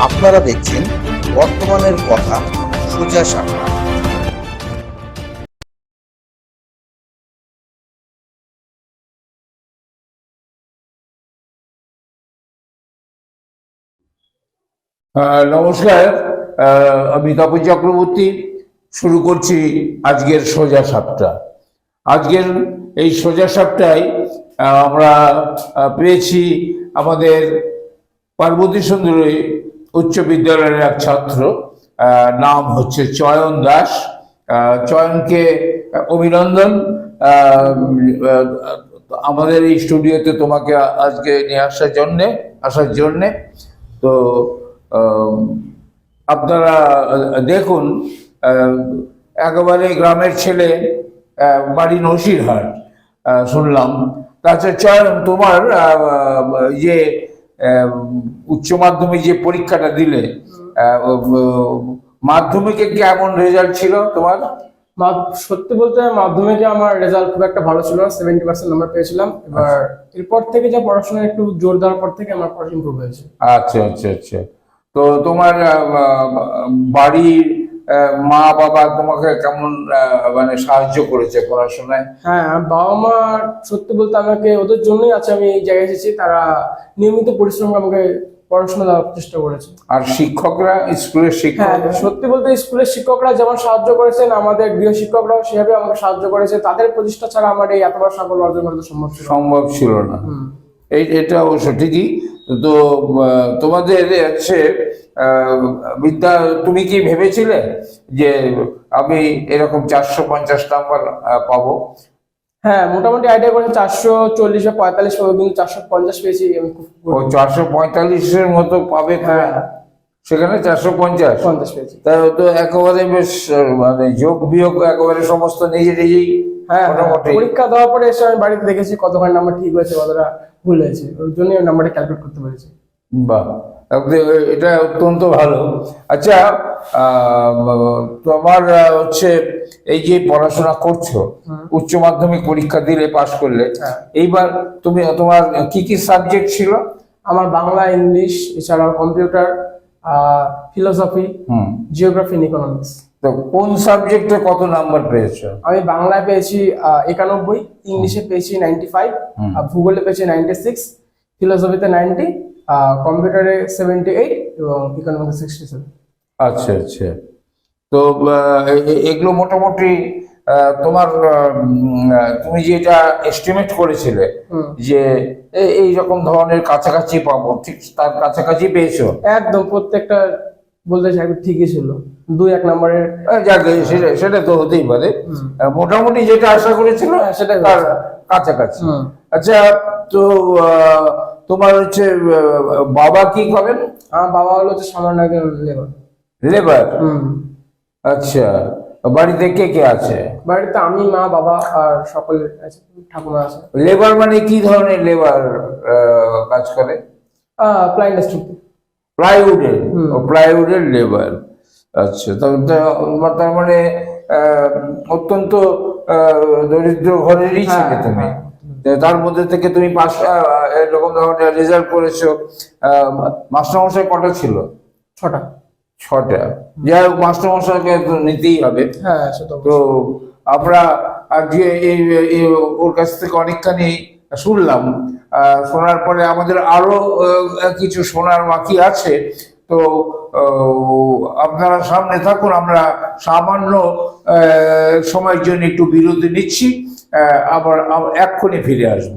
আপনারা দেখছেন বর্তমানের কথা সোজা আহ, নমস্কার। আমি তপন চক্রবর্তী। শুরু করছি আজকের সোজা সাপটা। আজকের এই সোজা সাপটায় আমরা পেয়েছি আমাদের পার্বতী সুন্দরী উচ্চ বিদ্যালয়ের এক ছাত্র নাম হচ্ছে চয়ন দাস। চয়নকে অভিনন্দন। আমাদের এই স্টুডিওতে তোমাকে আজকে নিয়ে আসার জন্যে আসার জন্যে। তো আপনারা দেখুন একেবারে গ্রামের ছেলে বাড়ি নসিরহাট শুনলাম। তাছাড়া চয়ন তোমার যে আহ, উচ্চ মাধ্যমিক যে পরীক্ষাটা দিলে মাধ্যমিকে কেমন রেজাল্ট ছিল তোমার? সত্যি বলতে মাধ্যমিকে আমার রেজাল্ট খুব একটা ভালো ছিল না সেভেন্টি পার্সেন্ট নাম্বার পেয়েছিলাম। এবার এরপর থেকে যা পড়াশোনা একটু জোর দেওয়ার পর থেকে আমার পড়াশোনা ইম্প্রুভ হয়েছে। আচ্ছা আচ্ছা আচ্ছা। তো তোমার বাড়ির মা বাবা তোমাকে কেমন মানে সাহায্য করেছে পড়াশোনায়? হ্যাঁ বাবা মা সত্যি বলতে আমাকে ওদের জন্যই আছে আমি এই জায়গায় এসেছি। তারা নিয়মিত পরিশ্রম আমাকে পড়াশোনা দেওয়ার চেষ্টা করেছে। আর শিক্ষকরা স্কুলের হ্যাঁ শিক্ষক সত্যি বলতে স্কুলের শিক্ষকরা যেমন সাহায্য করেছেন আমাদের গৃহ শিক্ষকরাও সেভাবে আমাকে সাহায্য করেছে। তাদের প্রচেষ্টা ছাড়া আমার এই এত বড় সাফল্য অর্জন করা তো সম্ভব ছিল না। সম্ভব ছিল না। এই এটা অবশ্য ঠিকই। তো তোমাদের হচ্ছে বিদ্যা তুমি কি ভেবেছিলে যে আমি এরকম চারশো পঞ্চাশ নাম্বার পাবো? হ্যাঁ মোটামুটি আইডিয়া করেছে চারশো চল্লিশ বা পঁয়তাল্লিশ পাবো কিন্তু চারশো পঞ্চাশ পেয়েছি আমি চারশো পঁয়তাল্লিশের মতো পাবে হ্যাঁ। সেখানে চারশো পঞ্চাশ? পঞ্চাশ পেয়েছি। তা তো একেবারে বেশ মানে যোগ বিয়োগ একেবারে সমস্ত নিজে নিজেই হ্যাঁ হ্যাঁ, মোটামুটি। পরীক্ষা দেওয়ার পরে এসে আমি বাড়িতে দেখেছি কতখানি নাম্বার ঠিক হয়েছে কতটা ভুল হয়েছে ওর জন্যই নাম্বারটা ক্যালকুলেট করতে পেরেছি। বাহ এটা অত্যন্ত ভালো। আচ্ছা তোমার হচ্ছে এই যে পড়াশোনা করছ উচ্চ মাধ্যমিক পরীক্ষা দিলে পাশ করলে হ্যাঁ। এইবার তুমি তোমার কি কি সাবজেক্ট ছিল? আমার বাংলা ইংলিশ এছাড়াও কম্পিউটার ফিলোসফি জিওগ্রাফি ইকোনমিক্স তো কোন সাবজেক্টে কত নাম্বার পেয়েছ? আমি বাংলায় পেয়েছি একানব্বই ইংলিশে পেয়েছি নাইনটি ফাইভ ভূগোলে পেয়েছি নাইনটি সিক্স ফিলোসফিতে নাইনটি কম্পিউটারে সেভেন্টি এইট এবং ইকোনমিক্সে সিক্সটি সেভেন। আচ্ছা আচ্ছা। তো এগুলো মোটামুটি তোমার তুমি যেটা এস্টিমেট করেছিলে যে এই রকম ধরনের কাছাকাছি পাবো ঠিক তার কাছাকাছি পেয়েছ? একদম প্রত্যেকটা বলতে চাই ঠিকই ছিল। দুই এক নম্বরের যাক সেটা সেটা তো হতেই পারে। মোটামুটি যেটা আশা করেছিল হ্যাঁ, হয়েছে। কাছাকাছি। আচ্ছা তো তোমার হচ্ছে বাবা কি করেন? আমার বাবা হলো হচ্ছে সামান্য একজন লেবার লেবার আচ্ছা বাড়িতে কে কে আছে? বাড়িতে আমি মা বাবা আর সকলে আছে ঠাকুমা আছে। লেবার মানে কি ধরনের লেবার কাজ করে? প্লাই ইন্ডাস্ট্রিতে প্লাইউডের প্লাইউডের লেবার আচ্ছা তার মানে অত্যন্ত দরিদ্র ঘরেরই হ্যাঁ, ছিলে তুমি। হ্যাঁ। তার মধ্যে থেকে তুমি পাস এরকম ধরনের রেজাল্ট করেছ। মাস্টারমশাই কটা ছিল? ছটা। ছটা। যাই হোক মাস্টারমশাইকে তো নিতেই হবে। হ্যাঁ তো আমরা আজকে এই ওর কাছ থেকে অনেকখানি শুনলাম। শোনার পরে আমাদের আরও কিছু শোনার বাকি আছে। তো আপনারা সামনে থাকুন, আমরা সামান্য সময়ের জন্য একটু বিরতি নিচ্ছি। আবার এক্ষুনি ফিরে আসব।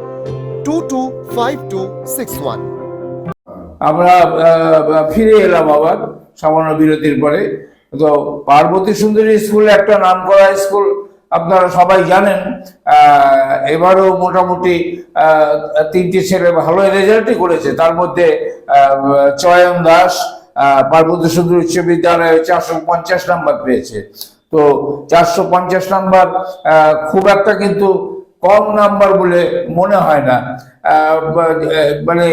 two two five two six one আমরা ফিরে এলাম আবার সামান্য বিরতির পরে। তো পার্বতী সুন্দরী স্কুল একটা নাম করা স্কুল আপনারা সবাই জানেন। এবারও মোটামুটি তিনটি ছেলে ভালো রেজাল্টই করেছে। তার মধ্যে চয়ন দাস পার্বতী সুন্দরী উচ্চ বিদ্যালয়ে চারশো পঞ্চাশ নাম্বার পেয়েছে। তো চারশো পঞ্চাশ নাম্বার খুব একটা কিন্তু কম নাম্বার বলে মনে হয় না। মানে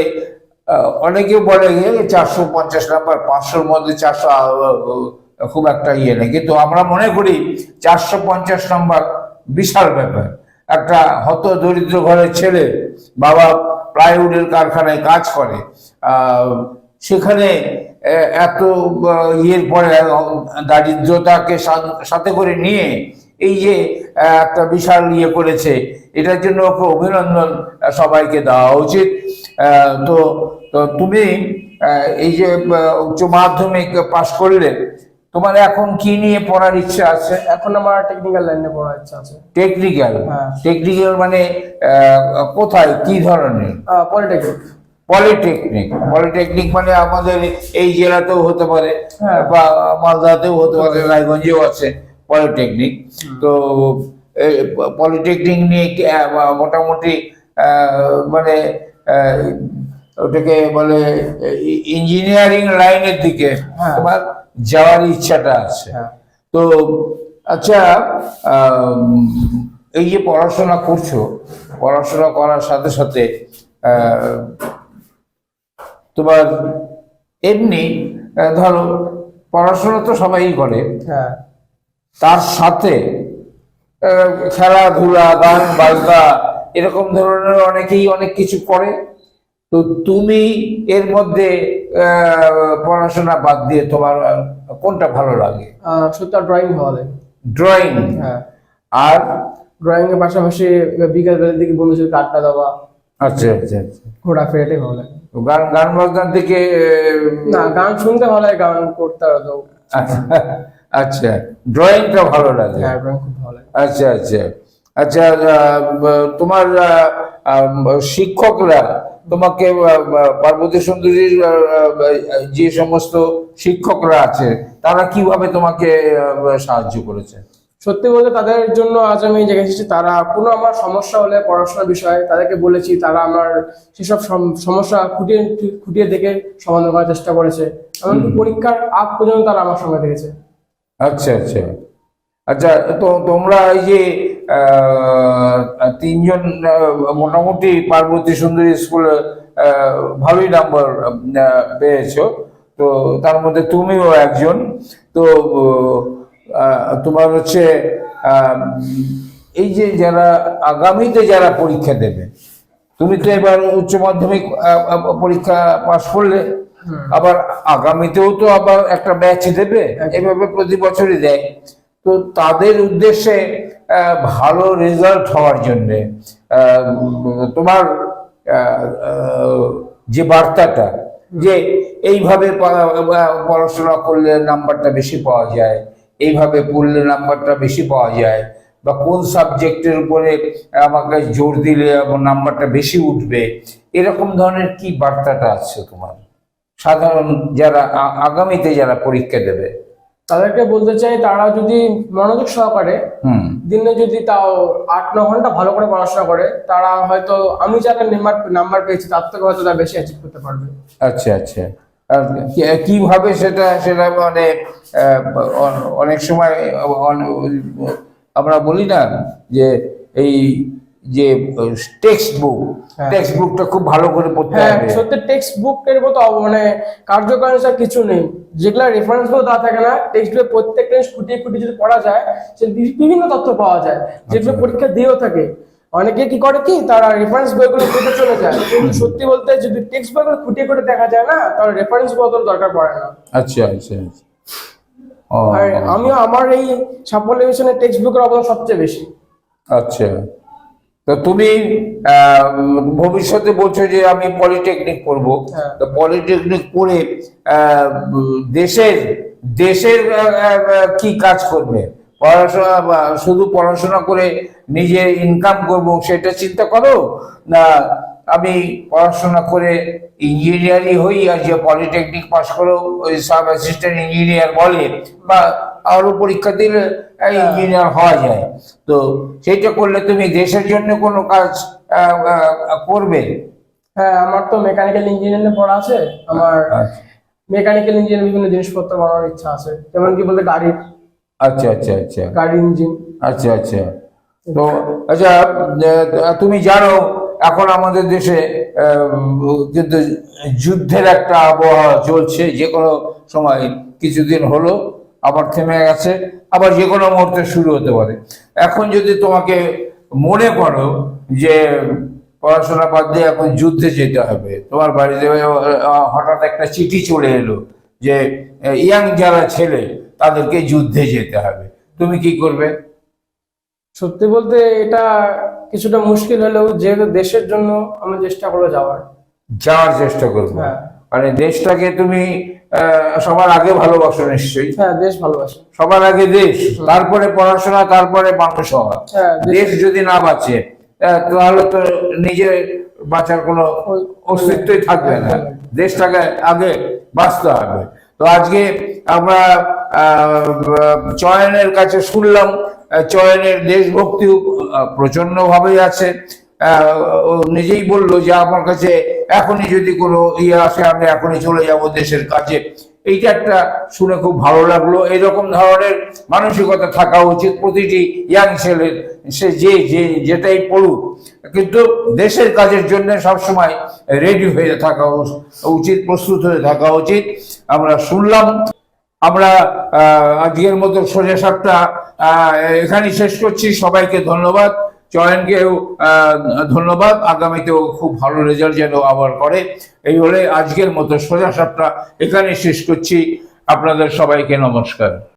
অনেকে বলে চারশো পঞ্চাশ নাম্বার, পাঁচশোর মধ্যে চারশো খুব একটা ইয়ে নেই। কিন্তু আমরা মনে করি চারশো পঞ্চাশ নাম্বার বিশাল ব্যাপার। একটা হত দরিদ্র ঘরের ছেলে, বাবা প্লাইউডের কারখানায় কাজ করে। সেখানে এত ইয়ের পরে, দারিদ্রতাকে সাথে করে নিয়ে এই যে একটা বিশাল ইয়ে করেছে এটার জন্য ওকে অভিনন্দন সবাইকে দেওয়া উচিত। তো তো তুমি এই যে উচ্চ মাধ্যমিক পাশ করলে তোমার এখন কি নিয়ে পড়ার ইচ্ছা আছে? এখন আমার টেকনিক্যাল লাইনে পড়ার ইচ্ছা আছে। টেকনিক্যাল। টেকনিক্যাল মানে কোথায় কি ধরনের? পলিটেকনিক পলিটেকনিক পলিটেকনিক মানে আমাদের এই জেলাতেও হতে পারে হ্যাঁ। বা মালদাতেও হতে পারে রায়গঞ্জেও আছে। পলিটেকনিক। তো পলিটেকনিক নিয়ে মোটামুটি আহ, মানে ওটাকে বলে ইঞ্জিনিয়ারিং লাইনের দিকে হ্যাঁ। তোমার যাওয়ার ইচ্ছাটা আছে। হ্যাঁ। তো আচ্ছা এই যে পড়াশোনা করছ পড়াশোনা করার সাথে সাথে আহ, তোমার এমনি ধরো পড়াশোনা তো সবাই করে। হ্যাঁ। তার সাথে খেলাধুলা গান বাজনা এরকম ধরনের অনেকেই অনেক কিছু করে। তো তুমি এর মধ্যে পড়াশোনা বাদ দিয়ে তোমার কোনটা ভালো লাগে? সত্যি ড্রয়িং ভালো লাগে। ড্রয়িং হ্যাঁ। আর? ড্রয়িং এর পাশাপাশি বিকাল বেলার দিকে বন্ধুদের সাথে আড্ডা দেওয়া। আচ্ছা আচ্ছা আচ্ছা। ঘোরাফেরা এটাই ভালো লাগে। গান গান বাজনার দিকে না গান শুনতে ভালো লাগে গান করতে আচ্ছা। আচ্ছা ড্রয়িংটা ভালো লাগে। হ্যাঁ ড্রয়িং খুব ভালো লাগে। আচ্ছা আচ্ছা। আচ্ছা তোমার শিক্ষকরা তোমাকে পার্বতী সুন্দরীর যে সমস্ত শিক্ষকরা আছে তারা কীভাবে তোমাকে সাহায্য করেছে? সত্যি বলতে তাদের জন্য আজ আমি জায়গায় এসেছি তারা কোনো আমার সমস্যা হলে পড়াশোনার বিষয়ে তাদেরকে বলেছি তারা আমার সেসব সম- সমস্যা খুঁটিয়ে খুঁটিয়ে দেখে সমাধান করার চেষ্টা করেছে। এমনকি পরীক্ষার আগ পর্যন্ত তারা আমার সঙ্গে থেকেছে আচ্ছা আচ্ছা। আচ্ছা তো তোমরা এই যে তিনজন মোটামুটি পার্বতী সুন্দরী স্কুলে ভালোই নাম্বার পেয়েছ। তো তার মধ্যে তুমিও একজন। তো তোমার হচ্ছে এই যে যারা আগামীতে যারা পরীক্ষা দেবে, তুমি তো এবার উচ্চ মাধ্যমিক পরীক্ষা পাশ করলে আবার আগামীতেও তো আবার একটা ব্যাচ দেবে এভাবে প্রতি বছরই দেয়। তো তাদের উদ্দেশ্যে ভালো রেজাল্ট হওয়ার জন্য তোমার যে বার্তাটা যে এইভাবে পড়াশোনা করলে নাম্বারটা বেশি পাওয়া যায় এইভাবে পড়লে নাম্বারটা বেশি পাওয়া যায় বা কোন সাবজেক্টের উপরে আমাকে জোর দিলে আমার নাম্বারটা বেশি উঠবে এরকম ধরনের কি বার্তাটা আছে তোমার? সাধারণ যারা আগামীতে যারা পরীক্ষা দেবে। তাদেরকে বলতে চাই তারা যদি মনোযোগ সহকারে হুম। দিনে যদি তাও আট ন ঘণ্টা ভালো করে পড়াশোনা করে তারা হয়তো আমি যারা নাম্বার নাম্বার পেয়েছি তার থেকে হয়তো তারা বেশি অ্যাচিভ করতে পারবে। আচ্ছা আচ্ছা। কীভাবে সেটা সেটা মানে অনেক সময় আমরা বলি না যে এই যে টেক্সট বুক। টেক্সট বুকটা খুব ভালো করে পড়তে হ্যাঁ হবে। সত্যি টেক্সট বুকের মতো মানে কার্যকারিতা কিছু নেই। যেগুলো রেফারেন্সগুলো দেওয়া থাকে না টেক্সট বই প্রত্যেকটা খুঁটিয়ে খুঁটিয়ে যদি পড়া যায় সে বিভিন্ন তথ্য পাওয়া যায় যেগুলো পরীক্ষা দিয়েও থাকে। অনেকে কি করে কি তারা রেফারেন্স বইগুলো পড়তে চলে যায়। কিন্তু সত্যি বলতে যদি টেক্সট বইগুলো খুঁটিয়ে খুঁটিয়ে দেখা যায় না তাহলে রেফারেন্স বই অত দরকার পড়ে না। আচ্ছা আচ্ছা আচ্ছা। আর আমিও আমার এই সাফল্য মিশনের টেক্সট বুকের অবদান সবচেয়ে বেশি। আচ্ছা। তো তুমি ভবিষ্যতে বলছো যে আমি পলিটেকনিক করব। হ্যাঁ। তো পলিটেকনিক পড়ে দেশের দেশের কি কাজ করবে? পড়াশোনা শুধু পড়াশোনা করে নিজে ইনকাম করব সেটা চিন্তা করো? না আমি পড়াশোনা করে ইঞ্জিনিয়ারই হই আর যে পলিটেকনিক পাশ করেও ওই সাব অ্যাসিস্ট্যান্ট ইঞ্জিনিয়ার বলে বা আরও পরীক্ষা দিলে ইঞ্জিনিয়ার হওয়া যায়। তো সেইটা করলে তুমি দেশের জন্য কোনো কাজ করবে? হ্যাঁ আমার তো মেকানিক্যাল ইঞ্জিনিয়ারিং পড়া আছে। আমার আচ্ছা। মেকানিক্যাল ইঞ্জিনিয়ারিং বিভিন্ন জিনিসপত্র বানানোর ইচ্ছা আছে। যেমন কি বলতে গাড়ির। আচ্ছা আচ্ছা আচ্ছা। গাড়ির ইঞ্জিন আচ্ছা আচ্ছা। তো আচ্ছা তুমি জানো এখন আমাদের দেশে কিন্তু যুদ্ধের একটা আবহাওয়া চলছে। যে কোনো সময় কিছুদিন হলো আবার থেমে গেছে আবার যে কোনো মুহূর্তে শুরু হতে পারে। এখন যদি তোমাকে মনে করো যে পড়াশোনা বাদ দিয়ে এখন যুদ্ধে যেতে হবে তোমার বাড়িতে হঠাৎ একটা চিঠি চলে এলো যে ইয়াং যারা ছেলে তাদেরকে যুদ্ধে যেতে হবে। তুমি কি করবে? সত্যি বলতে এটা কিছুটা মুশকিল হলেও যেহেতু দেশের জন্য আমি চেষ্টা করব যাওয়ার। যাওয়ার চেষ্টা করব। হ্যাঁ। মানে দেশটাকে তুমি সবার আগে ভালোবাসো নিশ্চয়ই। হ্যাঁ দেশ ভালোবাসি। সবার আগে দেশ তারপরে পড়াশোনা তারপরে মানুষ হওয়া হ্যাঁ দেশ- যদি না বাঁচে তাহলে তো নিজের বাঁচার কোনো অস্তিত্বই থাকবে না। দেশটাকে আগে বাঁচতে হবে। তো আজকে আমরা আহ, চয়নের কাছে শুনলাম চয়নের দেশভক্তি প্রচণ্ড ভাবেই আছে। নিজেই বলল যে আমার কাছে এখনই যদি কোনো ইয়ে আসে, আমি এখনই চলে যাব দেশের কাছে এইটা একটা শুনে খুব ভালো লাগল। এরকম ধরনের মানসিকতা থাকা উচিত প্রতিটি ইয়াং ছেলের। সে যে যে, যেটাই পড়ুক। কিন্তু দেশের কাজের জন্য সবসময় রেডি হয়ে থাকা উচিত, প্রস্তুত হয়ে থাকা উচিত। আমরা শুনলাম, আমরা আজকের মতো সোজা সাপটা এখানেই শেষ করছি। সবাইকে ধন্যবাদ। চয়নকেও ধন্যবাদ। আগামীতেও খুব ভালো রেজাল্ট যেন আবার করে। এই হলে আজকের মতো সোজা সাপটা এখানে শেষ করছি। আপনাদের সবাইকে নমস্কার।